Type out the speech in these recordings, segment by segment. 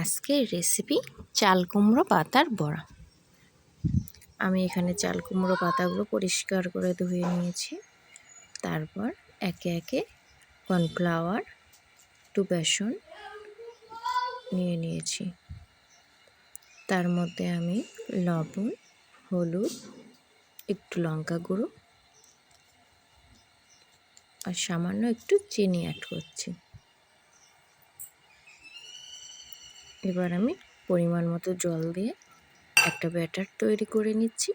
আজকের রেসিপি চাল কুমড়ো পাতার বড়া। আমি এখানে চাল কুমড়ো পাতাগুলো পরিষ্কার করে ধুয়ে নিয়েছি। তারপর একে একে কর্নফ্লাওয়ার একটু বেসন নিয়ে নিয়েছি। তার মধ্যে আমি লবণ, হলুদ, একটু লঙ্কা গুঁড়ো আর সামান্য একটু চিনি অ্যাড করছি। এবার আমি পরিমাণ মতো জল দিয়ে একটা ব্যাটার তৈরি করে নিচ্ছি।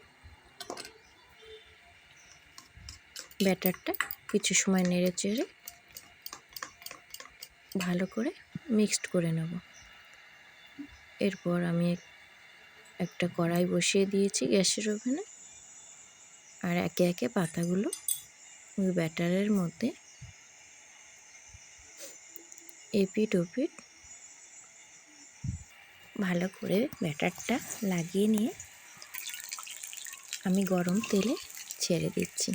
ব্যাটারটা কিছু সময় নেড়ে চেড়ে ভালো করে মিক্সড করে নেব। এরপর আমি একটা কড়াই বসিয়ে দিয়েছি গ্যাসের ওভেনে। আর একে একে পাতাগুলো ওই ব্যাটারের মধ্যে এপিট ওপিট ভালো করে ব্যাটারটা লাগিয়ে নিয়ে আমি গরম তেলে ছেড়ে দিচ্ছি।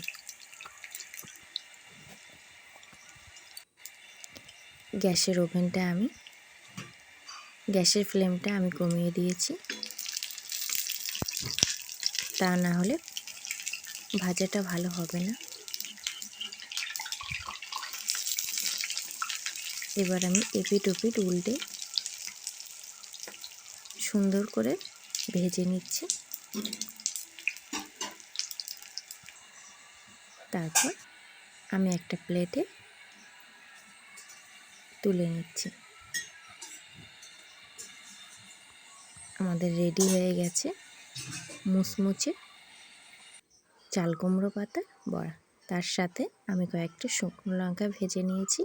গ্যাসের ওভেনটা আমি, গ্যাসের ফ্লেমটা আমি কমিয়ে দিয়েছি। তা না হলে ভাজাটা ভালো হবে না। এবার আমি এপিট ওপিট উল্টে সুন্দর করে ভেজে নিচ্ছি। তারপর আমি একটা প্লেটে তুলে নিচ্ছি। আমাদের রেডি হয়ে গেছে মুচমুচে চাল কুমড়ো পাতা বড়া। তার সাথে আমি কয়েকটা শুকনো লঙ্কা ভেজে নিয়েছি।